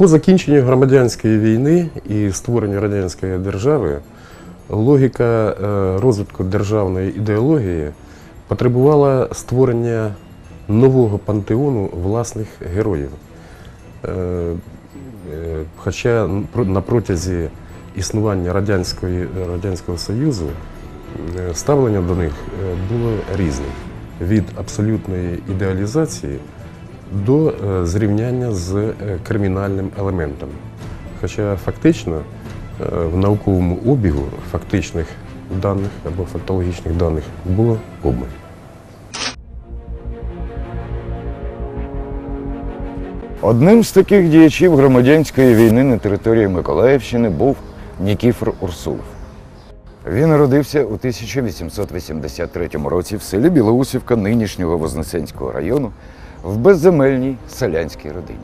По закінченню громадянської війни і створенню радянської держави логіка е, розвитку державної ідеології потребувала створення нового пантеону власних героїв. Е, е, Хоча на протязі існування Радянської, Радянського Союзу ставлення до них було різне. Від абсолютної ідеалізації до е, зрівняння з е, кримінальним елементом. Хоча фактично е, в науковому обігу фактичних даних або фактологічних даних було обмаль. Одним з таких діячів громадянської війни на території Миколаївщини був Нікіфор Урсулов. Він народився у 1883 році в селі Білоусівка нинішнього Вознесенського району в безземельній селянській родині.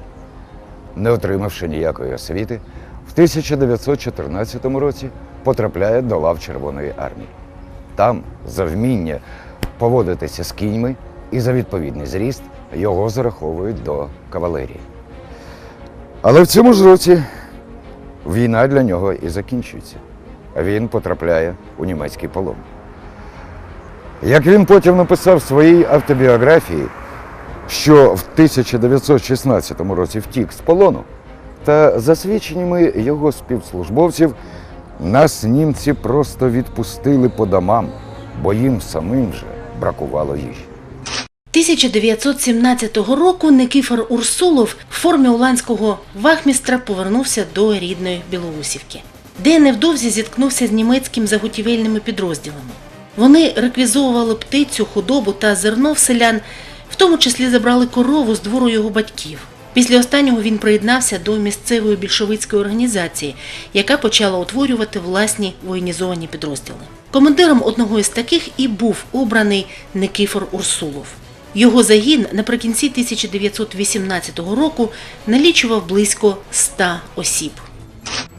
Не отримавши ніякої освіти, в 1914 році потрапляє до лав Червоної армії. Там, за вміння поводитися з кіньми і за відповідний зріст, його зараховують до кавалерії. Але в цьому ж році війна для нього і закінчується. Він потрапляє у німецький полон. Як він потім написав в своїй автобіографії, що в 1916 році втік з полону, та за свідченнями його співслужбовців, нас німці просто відпустили по домам, бо їм самим вже бракувало їжі. 1917 року Никифор Урсулов в формі уланського вахмістра повернувся до рідної Білоусівки, де невдовзі зіткнувся з німецькими заготівельними підрозділами. Вони реквізовували птицю, худобу та зерно в селян, тому числі забрали корову з двору його батьків. Після останнього він приєднався до місцевої більшовицької організації, яка почала утворювати власні воєнізовані підрозділи. Командиром одного із таких і був обраний Никифор Урсулов. Його загін наприкінці 1918 року налічував близько 100 осіб.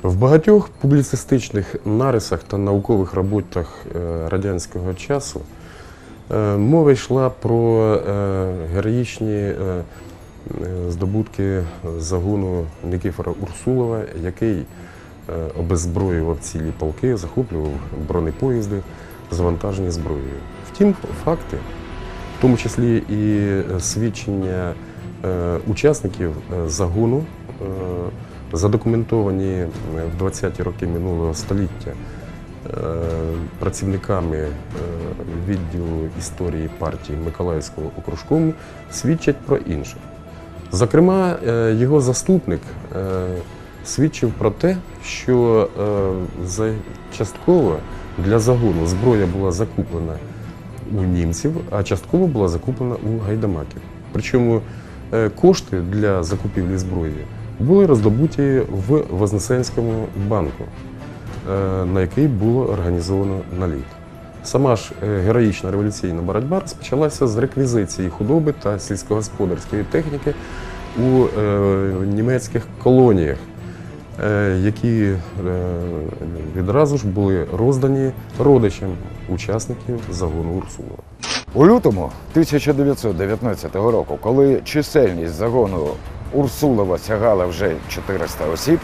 В багатьох публіцистичних нарисах та наукових роботах е, радянського часу мова йшла про е, героїчні е, е, здобутки загону Никифора Урсулова, який е, обеззброював цілі полки, захоплював бронепоїзди, завантажені зброєю. Втім, факти, в тому числі і е, свідчення е, учасників е, загону, е, задокументовані е, в 20-ті роки минулого століття е, працівниками е, відділу історії партії Миколаївського окружкому, свідчать про інше. Зокрема, е, його заступник е, свідчив про те, що е, частково для загону зброя була закуплена у німців, а частково була закуплена у гайдамаків. Причому е, кошти для закупівлі зброї були роздобуті в Вознесенському банку, е, на який було організовано наліт. Сама ж е, героїчна революційна боротьба розпочалася з реквізиції худоби та сільськогосподарської техніки у е, німецьких колоніях, е, які е, відразу ж були роздані родичам учасників загону Урсулова. У лютому 1919 року, коли чисельність загону Урсулова сягала вже 400 осіб,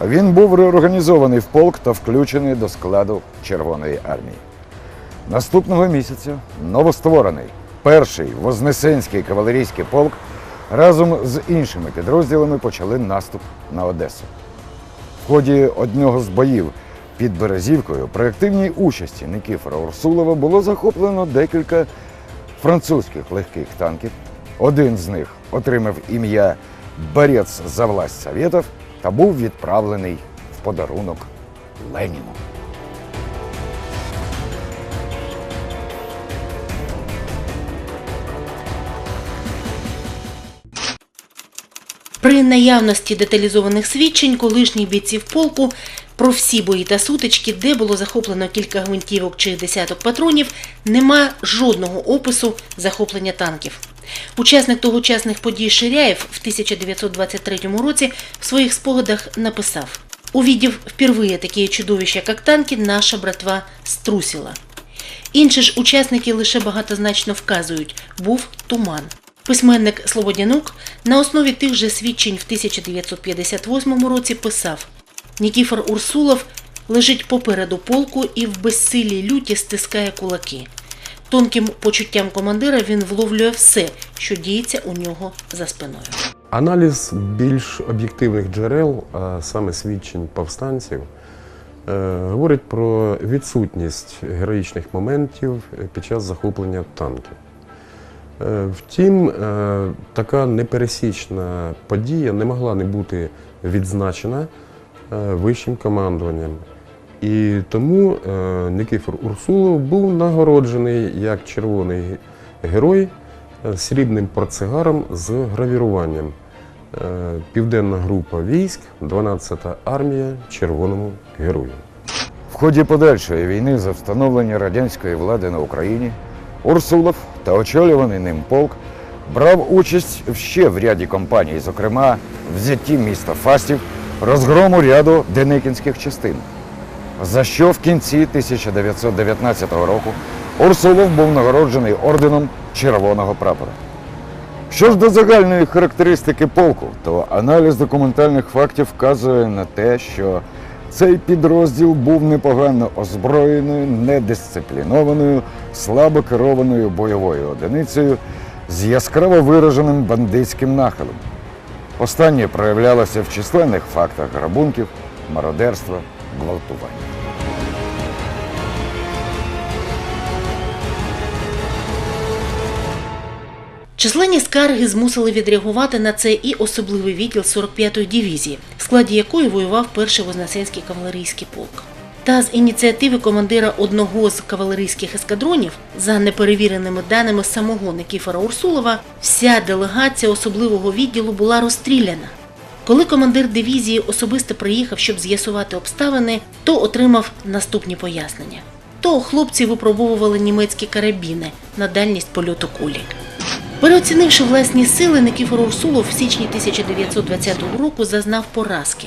він був реорганізований в полк та включений до складу Червоної армії. Наступного місяця новостворений перший Вознесенський кавалерійський полк разом з іншими підрозділами почали наступ на Одесу. В ході одного з боїв під Березівкою при активній участі Никифора Урсулова було захоплено декілька французьких легких танків. Один з них отримав ім'я Борець за власть Совєтів та був відправлений в подарунок Леніну. При наявності деталізованих свідчень колишніх бійців полку про всі бої та сутички, де було захоплено кілька гвинтівок чи десяток патронів, нема жодного опису захоплення танків. Учасник тогочасних подій Ширяєв в 1923 році в своїх спогадах написав «Увидев впервые такі чудовища, як танки, наша братва струсила». Інші ж учасники лише багатозначно вказують – був туман. Письменник Слободянук на основі тих же свідчень в 1958 році писав Нікіфор Урсулов лежить попереду полку і в безсилій люті стискає кулаки. Тонким почуттям командира він вловлює все, що діється у нього за спиною. Аналіз більш об'єктивних джерел, а саме свідчень повстанців, е, говорить про відсутність героїчних моментів під час захоплення танків. Е, Втім, е, така непересічна подія не могла не бути відзначена вищим командуванням. І тому е, Никифор Урсулов був нагороджений як червоний герой е, срібним портсигаром з гравіруванням. Е, Південна група військ, 12-та армія Червоному герою. В ході подальшої війни за встановлення радянської влади на Україні Урсулов та очолюваний ним полк брав участь ще в ряді компаній, зокрема взятті міста Фастів, розгрому ряду деникінських частин. За що в кінці 1919 року Урсулов був нагороджений орденом Червоного прапора. Що ж до загальної характеристики полку, то аналіз документальних фактів вказує на те, що цей підрозділ був непогано озброєною, недисциплінованою, слабо керованою бойовою одиницею з яскраво вираженим бандитським нахилом. Останнє проявлялося в численних фактах грабунків, мародерства, гвалтування. Численні скарги змусили відреагувати на це і особливий відділ 45-ї дивізії, в складі якої воював перший Вознесенський кавалерійський полк. Та з ініціативи командира одного з кавалерійських ескадронів, за неперевіреними даними самого Никіфора Урсулова, вся делегація особливого відділу була розстріляна. Коли командир дивізії особисто приїхав, щоб з'ясувати обставини, то отримав наступні пояснення. То хлопці випробовували німецькі карабіни на дальність польоту кулі. Переоцінивши власні сили, Никіфор Урсулов в січні 1920 року зазнав поразки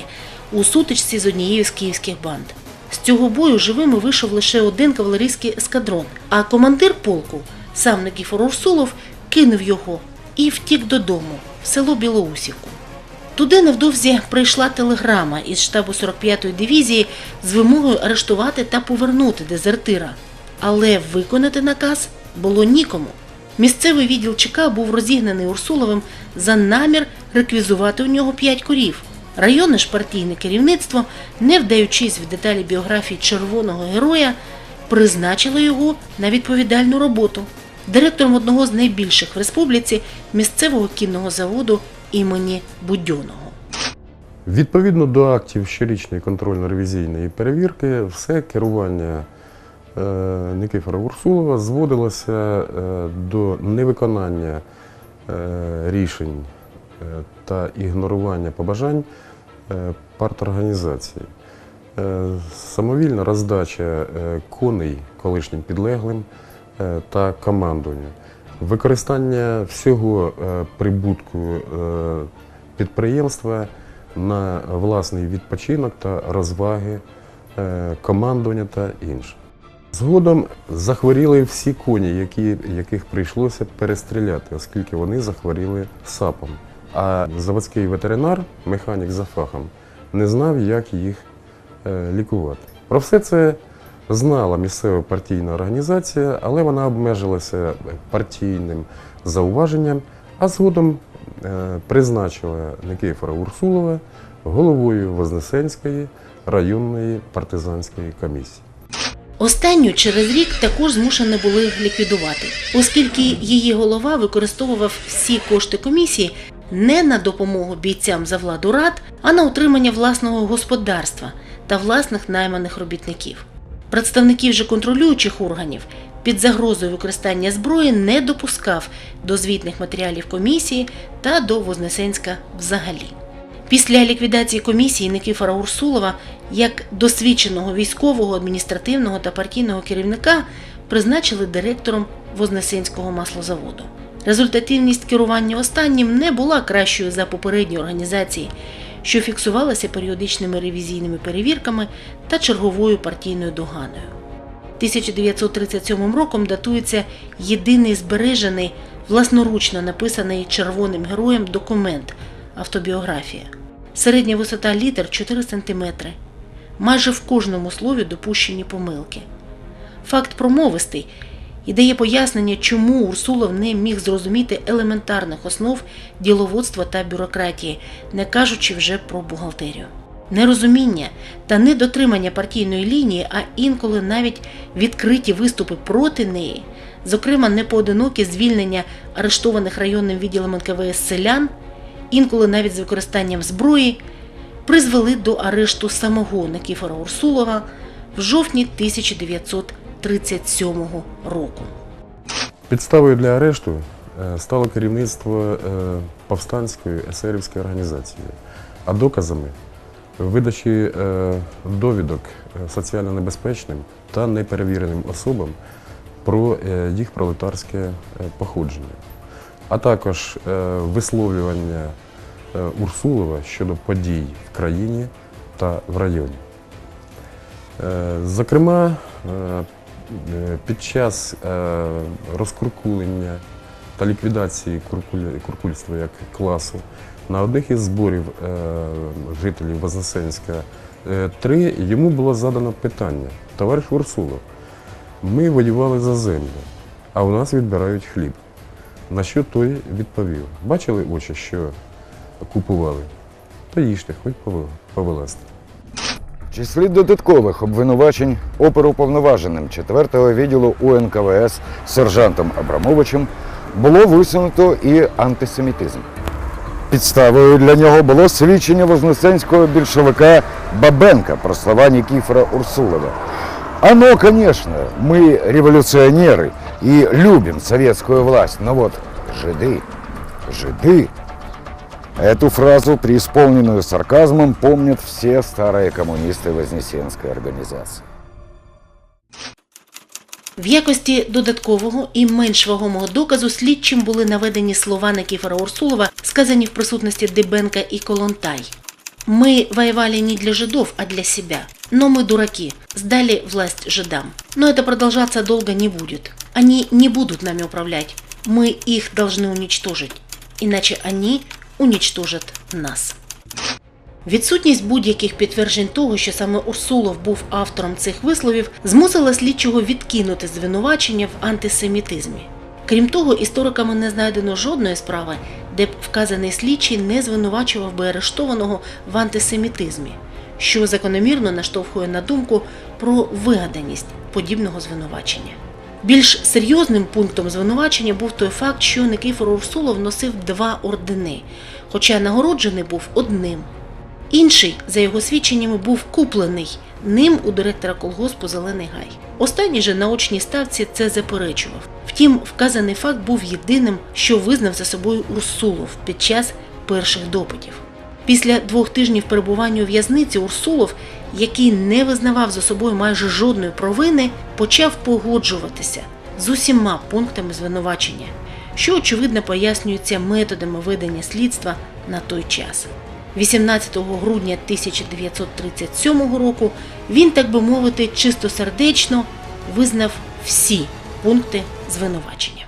у сутичці з однією з київських банд. З цього бою живими вийшов лише один кавалерійський ескадрон, а командир полку, сам Никіфор Урсулов, кинув його і втік додому, в село Білоусівку. Туди невдовзі прийшла телеграма із штабу 45-ї дивізії з вимогою арештувати та повернути дезертира. Але виконати наказ було нікому. Місцевий відділ ЧК був розігнаний Урсуловим за намір реквізувати у нього п'ять корів. Районне ж партійне керівництво, не вдаючись в деталі біографії червоного героя, призначило його на відповідальну роботу директором одного з найбільших в республіці місцевого кінного заводу імені Будьоного. Відповідно до актів щорічної контрольно-ревізійної перевірки, все керування е, Никифора Урсулова зводилося е, до невиконання е, рішень та ігнорування побажань парторганізації. Самовільна роздача коней колишнім підлеглим та командуванню. Використання всього е, прибутку е, підприємства на власний відпочинок та розваги, е, командування та інше. Згодом захворіли всі коні, які, яких прийшлося перестріляти, оскільки вони захворіли сапом. А заводський ветеринар, механік за фахом, не знав, як їх лікувати. Про все це знала місцева партійна організація, але вона обмежилася партійним зауваженням, а згодом е, призначила Никифора Урсулова головою Вознесенської районної партизанської комісії. Останню через рік також змушені були ліквідувати, оскільки її голова використовував всі кошти комісії не на допомогу бійцям за владу рад, а на утримання власного господарства та власних найманих робітників. Представників же контролюючих органів під загрозою використання зброї не допускав до звітних матеріалів комісії та до Вознесенська взагалі. Після ліквідації комісії Никифора Урсулова як досвідченого військового, адміністративного та партійного керівника призначили директором Вознесенського маслозаводу. Результативність керування останнім не була кращою за попередні організації, що фіксувалася періодичними ревізійними перевірками та черговою партійною доганою. 1937 роком датується єдиний збережений власноручно написаний червоним героєм документ автобіографія. Середня висота літер 4 см. Майже в кожному слові допущені помилки. Факт промовистий і дає пояснення, чому Урсулов не міг зрозуміти елементарних основ діловодства та бюрократії, не кажучи вже про бухгалтерію. Нерозуміння та недотримання партійної лінії, а інколи навіть відкриті виступи проти неї, зокрема непоодинокі звільнення арештованих районним відділом НКВС селян, інколи навіть з використанням зброї, призвели до арешту самого Никіфора Урсулова в жовтні 1937 року. Підставою для арешту е, стало керівництво е, повстанської есерівської організації, а доказами видачі е, довідок соціально небезпечним та неперевіреним особам про їх пролетарське походження, а також висловлювання Урсулова щодо подій в країні та в районі. Зокрема, під час е, розкуркулення та ліквідації куркульства як класу на одних із зборів е, жителів Вознесенська 3 йому було задано питання: товариш Урсулов, ми воювали за землю, а у нас відбирають хліб. На що той відповів: бачили очі, що купували? Та їжте, хоч пове- повилазьте. В числі додаткових обвинувачень оперуповноваженим 4-го відділу УНКВС сержантом Абрамовичем було висунуто і антисемітизм. Підставою для нього було свідчення вознесенського більшовика Бабенка про слова Никифора Урсулова. Оно, конечно, мы революционеры и любим советскую власть, но вот жиды, жиды Эту фразу, преисполненную сарказмом, помнят все старые коммунисты Вознесенской организации. В якості додаткового і менш вагомого доказу слідчим були наведені слова Никифора Урсулова, сказані в присутності Дебенка и Колонтай. «Мы воевали не для жидов, а для себя. Но мы дураки, сдали власть жидам. Но это продолжаться долго не будет. Они не будут нами управлять. Мы их должны уничтожить. Иначе они уничтожат нас». Відсутність будь-яких підтверджень того, що саме Урсулов був автором цих висловів, змусила слідчого відкинути звинувачення в антисемітизмі. Крім того, істориками не знайдено жодної справи, де б вказаний слідчий не звинувачував би арештованого в антисемітизмі, що закономірно наштовхує на думку про вигаданість подібного звинувачення. Більш серйозним пунктом звинувачення був той факт, що Никифор Урсулов носив два ордени, хоча нагороджений був одним. Інший, за його свідченнями, був куплений ним у директора колгоспу Зелений Гай. Останній же на очній ставці це заперечував. Втім, вказаний факт був єдиним, що визнав за собою Урсулов під час перших допитів. Після двох тижнів перебування у в'язниці Урсулов, який не визнавав за собою майже жодної провини, почав погоджуватися з усіма пунктами звинувачення, що очевидно пояснюється методами ведення слідства на той час. 18 грудня 1937 року він, так би мовити, чистосердечно визнав всі пункти звинувачення.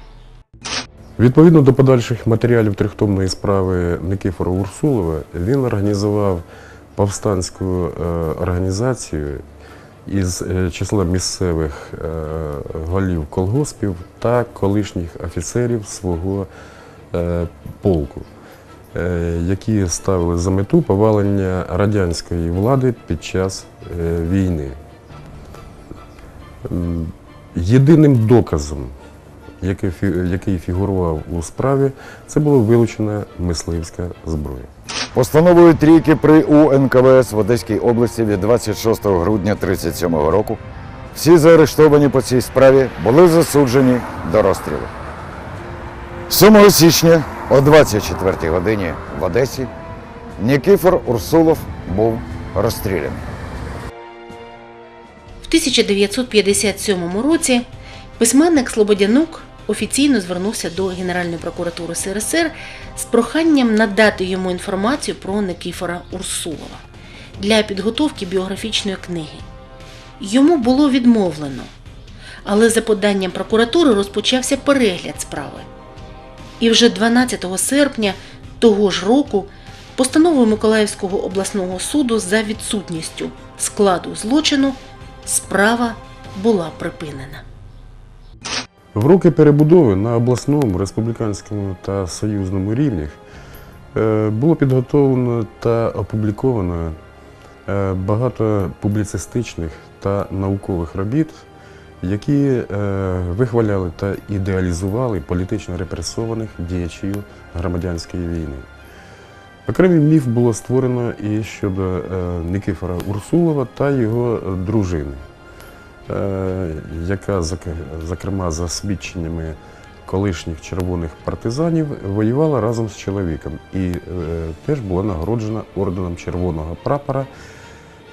Відповідно до подальших матеріалів трьохтомної справи Никифора Урсулова, він організував повстанську е, організацію із е, числа місцевих е, голів колгоспів та колишніх офіцерів свого полку, які ставили за мету повалення радянської влади під час війни. Єдиним доказом який фігурував у справі, це була вилучена мисливська зброя. Постановою трійки при УНКВС в Одеській області від 26 грудня 1937 року всі заарештовані по цій справі були засуджені до розстрілу. 7 січня о 24 годині в Одесі Нікіфор Урсулов був розстріляний. В 1957 році письменник Слободянук офіційно звернувся до Генеральної прокуратури СРСР з проханням надати йому інформацію про Никифора Урсулова для підготовки біографічної книги. Йому було відмовлено, але за поданням прокуратури розпочався перегляд справи. І вже 12 серпня того ж року постановою Миколаївського обласного суду за відсутністю складу злочину справа була припинена. В роки перебудови на обласному, республіканському та союзному рівнях е, було підготовлено та опубліковано е, багато публіцистичних та наукових робіт, які е, вихваляли та ідеалізували політично репресованих діячів громадянської війни. Окремий міф було створено і щодо Никифора Урсулова та його дружини яка, зокрема, за свідченнями колишніх червоних партизанів, воювала разом з чоловіком і е, теж була нагороджена орденом Червоного прапора,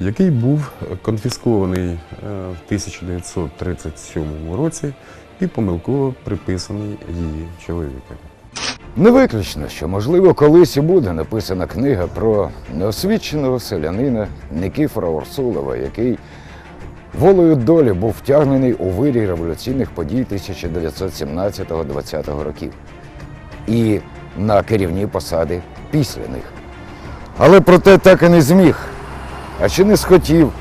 який був конфіскований е, в 1937 році і помилково приписаний її чоловікові. Не виключно, що, можливо, колись і буде написана книга про неосвіченого селянина Никифора Урсулова, який волею долі був втягнений у вирій революційних подій 1917-20 років і на керівні посади після них. Але проте так і не зміг, а чи не схотів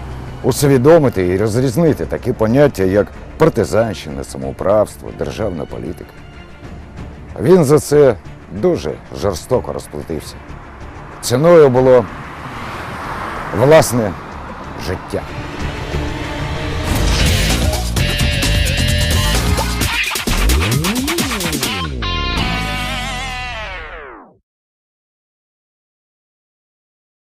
усвідомити і розрізнити такі поняття, як партизанщина, самоуправство, державна політика. Він за це дуже жорстоко розплатився. Ціною було власне життя.